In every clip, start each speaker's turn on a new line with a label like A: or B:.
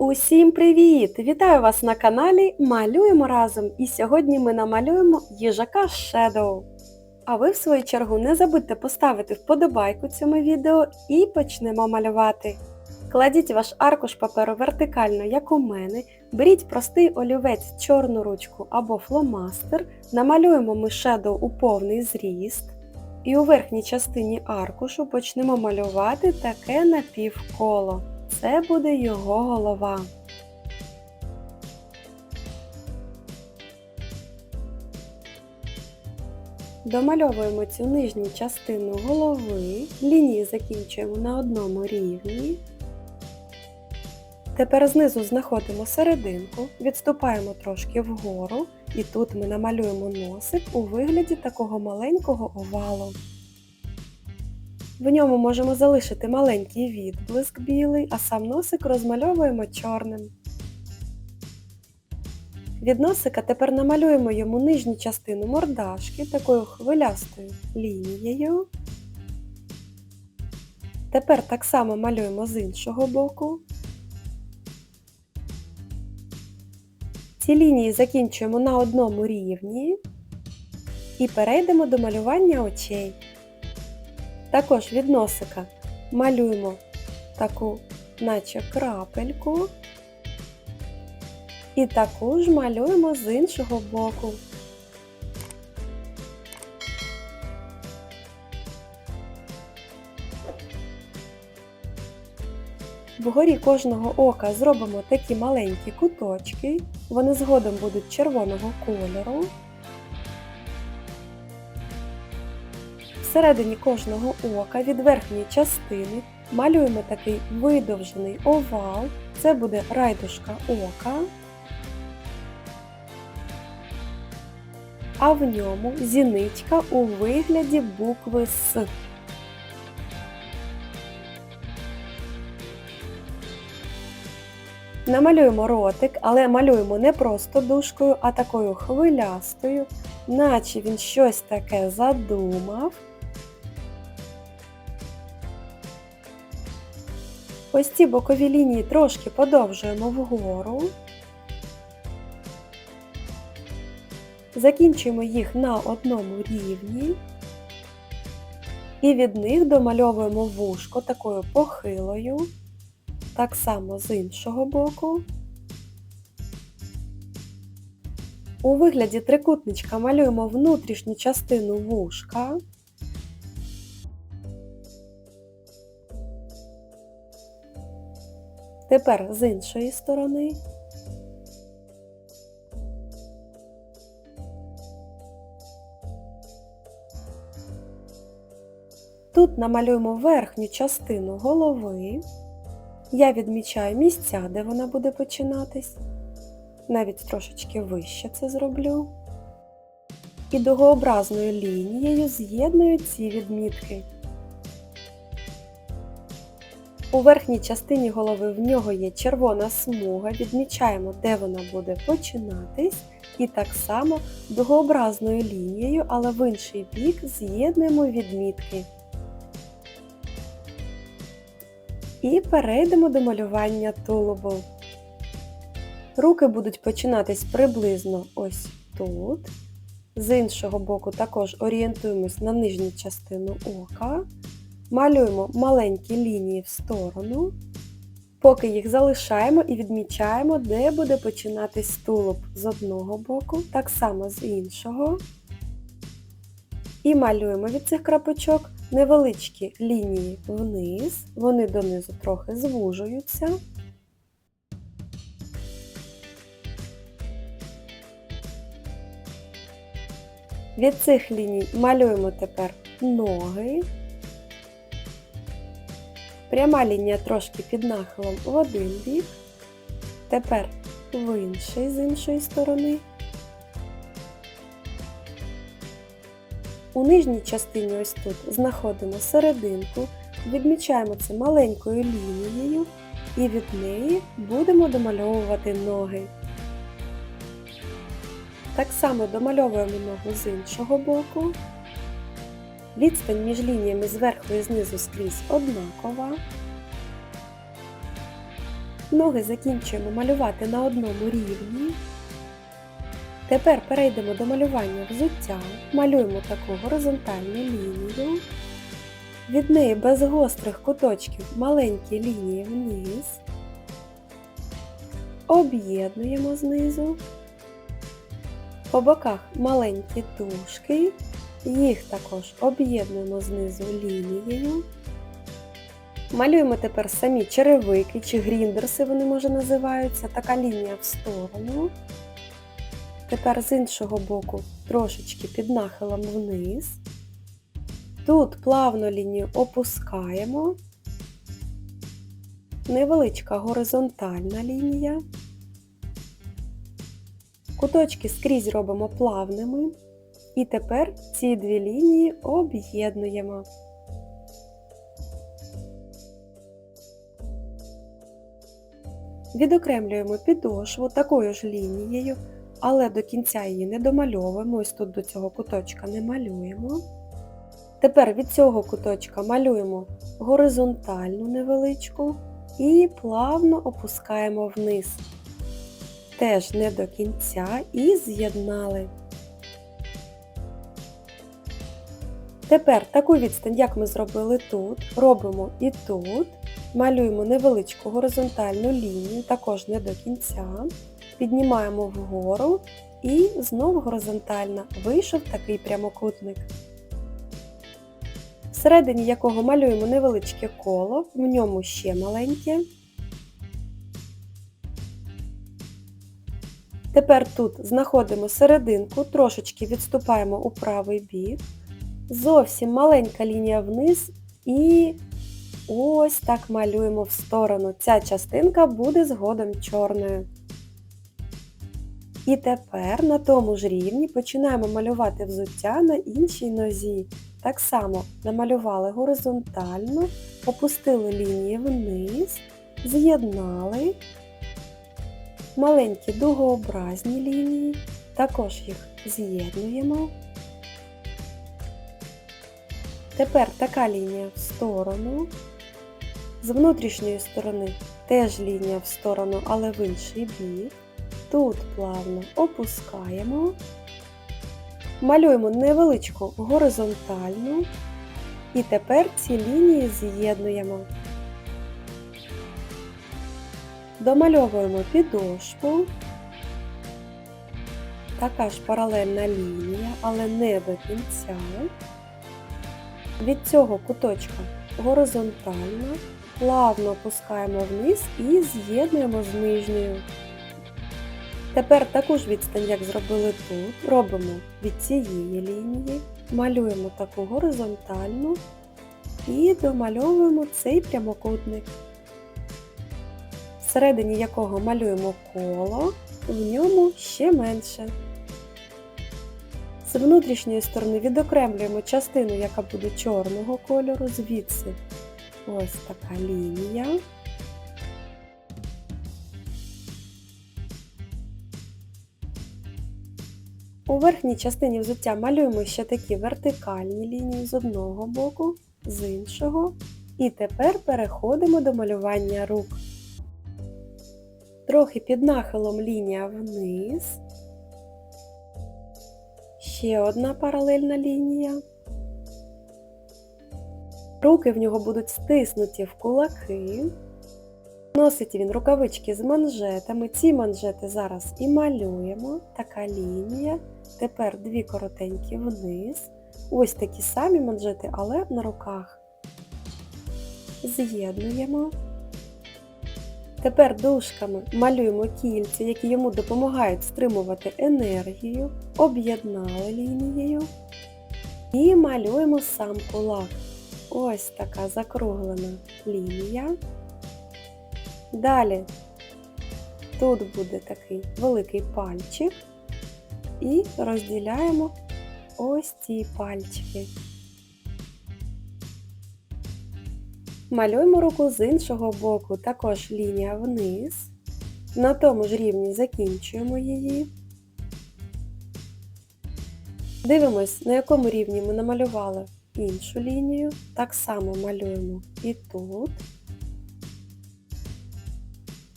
A: Усім привіт! Вітаю вас на каналі Малюємо разом! І сьогодні ми намалюємо їжака Shadow. А ви, в свою чергу, не забудьте поставити вподобайку цьому відео і почнемо малювати. Кладіть ваш аркуш паперу вертикально, як у мене, беріть простий олівець, чорну ручку або фломастер, намалюємо ми Shadow у повний зріст. І у верхній частині аркушу почнемо малювати таке напівколо. Це буде його голова. Домальовуємо цю нижню частину голови, лінії закінчуємо на одному рівні. Тепер знизу знаходимо серединку, відступаємо трошки вгору, і тут ми намалюємо носик у вигляді такого маленького овалу. В ньому можемо залишити маленький відблиск білий, а сам носик розмальовуємо чорним. Від носика тепер намалюємо йому нижню частину мордашки такою хвилястою лінією. Тепер так само малюємо з іншого боку. Ці лінії закінчуємо на одному рівні і перейдемо до малювання очей. Також від носика малюємо таку, наче крапельку, і таку ж малюємо з іншого боку. Вгорі кожного ока зробимо такі маленькі куточки, вони згодом будуть червоного кольору. Всередині кожного ока від верхньої частини малюємо такий видовжений овал, це буде райдушка ока, а в ньому зіничка у вигляді букви С. Намалюємо ротик, але малюємо не просто дужкою, а такою хвилястою, наче він щось таке задумав. Ось ці бокові лінії трошки подовжуємо вгору. Закінчуємо їх на одному рівні. І від них домальовуємо вушко такою похилою. Так само з іншого боку. У вигляді трикутничка малюємо внутрішню частину вушка. Тепер з іншої сторони. Тут намалюємо верхню частину голови. Я відмічаю місця, де вона буде починатись. Навіть трошечки вище це зроблю. І дугообразною лінією з'єдную ці відмітки. У верхній частині голови в нього є червона смуга, відмічаємо, де вона буде починатись, і так само дугообразною лінією, але в інший бік з'єднуємо відмітки. І перейдемо до малювання тулубу. Руки будуть починатись приблизно ось тут. З іншого боку також орієнтуємось на нижню частину ока. Малюємо маленькі лінії в сторону, поки їх залишаємо і відмічаємо, де буде починатись тулуб з одного боку, так само з іншого. І малюємо від цих крапочок невеличкі лінії вниз, вони донизу трохи звужуються. Від цих ліній малюємо тепер ноги. Пряма лінія трошки під нахилом в один бік, тепер в інший з іншої сторони. У нижній частині ось тут знаходимо серединку, відмічаємо це маленькою лінією і від неї будемо домальовувати ноги. Так само домальовуємо ногу з іншого боку. Відстань між лініями зверху і знизу скрізь однакова. Ноги закінчуємо малювати на одному рівні. Тепер перейдемо до малювання взуття. Малюємо таку горизонтальну лінію. Від неї без гострих куточків маленькі лінії вниз. Об'єднуємо знизу. По боках маленькі дужки. Їх також об'єднуємо знизу лінією. Малюємо тепер самі черевики чи гріндерси, вони може називаються. Така лінія в сторону. Тепер з іншого боку трошечки під нахилом вниз. Тут плавно лінію опускаємо. Невеличка горизонтальна лінія. Куточки скрізь робимо плавними. І тепер ці дві лінії об'єднуємо. Відокремлюємо підошву такою ж лінією, але до кінця її не домальовуємо, ось тут до цього куточка не малюємо. Тепер від цього куточка малюємо горизонтальну невеличку і плавно опускаємо вниз. Теж не до кінця і з'єднали. Тепер таку відстань, як ми зробили тут, робимо і тут. Малюємо невеличку горизонтальну лінію, також не до кінця. Піднімаємо вгору і знову горизонтальна. Вийшов такий прямокутник. Всередині якого малюємо невеличке коло, в ньому ще маленьке. Тепер тут знаходимо серединку, трошечки відступаємо у правий бік. Зовсім маленька лінія вниз і ось так малюємо в сторону. Ця частинка буде згодом чорною. І тепер на тому ж рівні починаємо малювати взуття на іншій нозі. Так само намалювали горизонтально, опустили лінії вниз, з'єднали маленькі дугообразні лінії, також їх з'єднуємо. Тепер така лінія в сторону. З внутрішньої сторони теж лінія в сторону, але в інший бік. Тут плавно опускаємо. Малюємо невеличку горизонтальну. І тепер ці лінії з'єднуємо. Домальовуємо підошву. Така ж паралельна лінія, але не до кінця. Від цього куточка горизонтально, плавно опускаємо вниз і з'єднуємо з нижньою. Тепер таку ж відстань, як зробили тут, робимо від цієї лінії, малюємо таку горизонтальну і домальовуємо цей прямокутник, всередині якого малюємо коло, в ньому ще менше. З внутрішньої сторони відокремлюємо частину, яка буде чорного кольору, звідси ось така лінія. У верхній частині взуття малюємо ще такі вертикальні лінії з одного боку, з іншого. І тепер переходимо до малювання рук. Трохи під нахилом лінія вниз. Ще одна паралельна лінія. Руки в нього будуть стиснуті в кулаки. Носить він рукавички з манжетами. Ці манжети зараз і малюємо. Така лінія. Тепер дві коротенькі вниз. Ось такі самі манжети, але на руках. З'єднуємо. Тепер дужками малюємо кільця, які йому допомагають стримувати енергію, об'єднали лінією. І малюємо сам кулак. Ось така закруглена лінія. Далі тут буде такий великий пальчик. І розділяємо ось ці пальчики. Малюємо руку з іншого боку, також лінія вниз. На тому ж рівні закінчуємо її. Дивимось, на якому рівні ми намалювали іншу лінію. Так само малюємо і тут.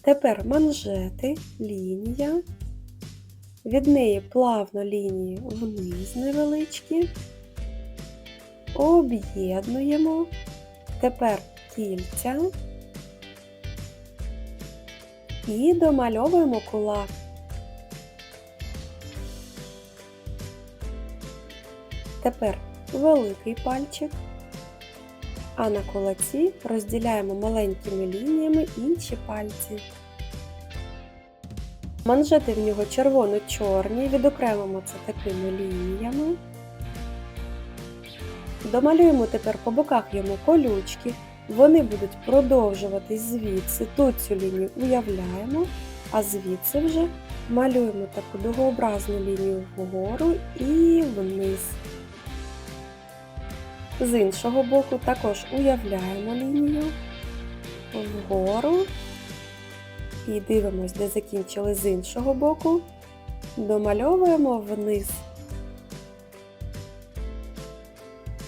A: Тепер манжети, лінія. Від неї плавно лінії вниз невеличкі. Об'єднуємо. Тепер кільця. І домальовуємо кулак. Тепер великий пальчик, а на кулаці розділяємо маленькими лініями інші пальці. Манжети в нього червоно-чорні, відокремимо це такими лініями. Домалюємо тепер по боках йому колючки, вони будуть продовжуватись звідси. Тут цю лінію уявляємо, а звідси вже малюємо таку дугообразну лінію вгору і вниз. З іншого боку також уявляємо лінію вгору і дивимось, де закінчили з іншого боку, домальовуємо вниз.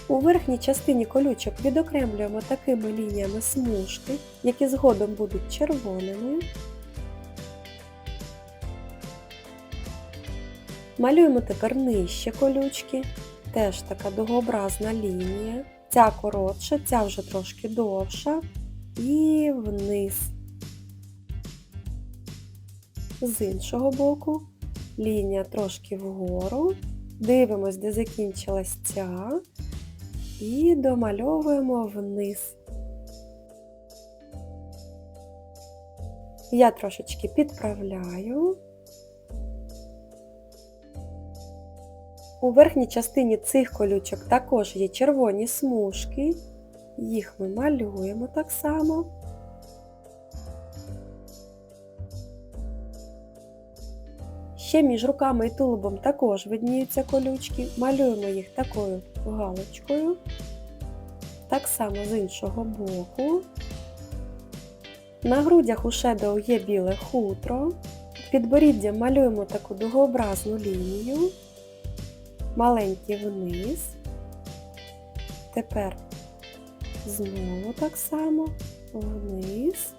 A: У верхній частині колючок відокремлюємо такими лініями смужки, які згодом будуть червоними. Малюємо тепер нижче колючки, теж така дугообразна лінія. Ця коротша, ця вже трошки довша. І вниз. З іншого боку лінія трошки вгору. Дивимось, де закінчилась ця. І домальовуємо вниз. Я трошечки підправляю. У верхній частині цих колючок також є червоні смужки. Їх ми малюємо так само. Ще між руками і тулубом також видніються колючки. Малюємо їх такою галочкою. Так само з іншого боку. На грудях у Shadow є біле хутро. Підборіддя малюємо таку дугообразну лінію. Маленький вниз. Тепер знову так само вниз.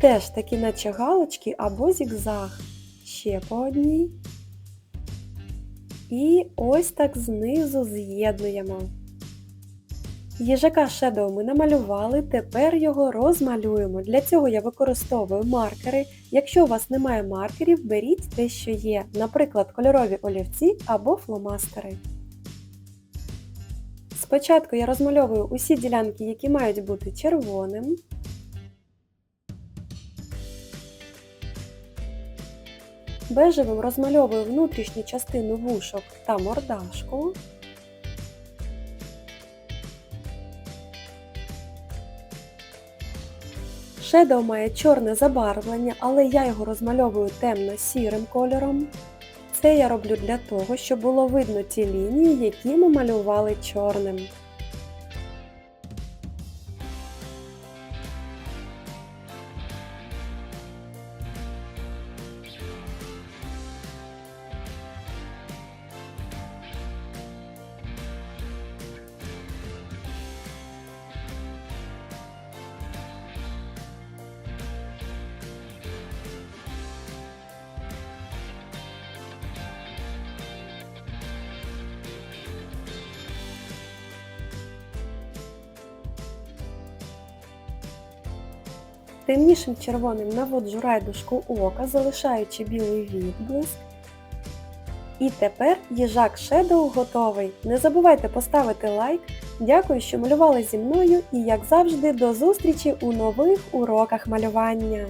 A: Теж такі наче галочки або зігзаг. Ще по одній. І ось так знизу з'єднуємо. Їжака Shadow ми намалювали, тепер його розмалюємо. Для цього я використовую маркери. Якщо у вас немає маркерів, беріть те, що є, наприклад, кольорові олівці або фломастери. Спочатку я розмальовую усі ділянки, які мають бути червоним. Бежевим розмальовую внутрішню частину вушок та мордашку. Shadow має чорне забарвлення, але я його розмальовую темно-сірим кольором. Це я роблю для того, щоб було видно ті лінії, які ми малювали чорним. Темнішим червоним наводжу райдушку ока, залишаючи білий відблиск. І тепер їжак Shadow готовий. Не забувайте поставити лайк. Дякую, що малювали зі мною і, як завжди, до зустрічі у нових уроках малювання!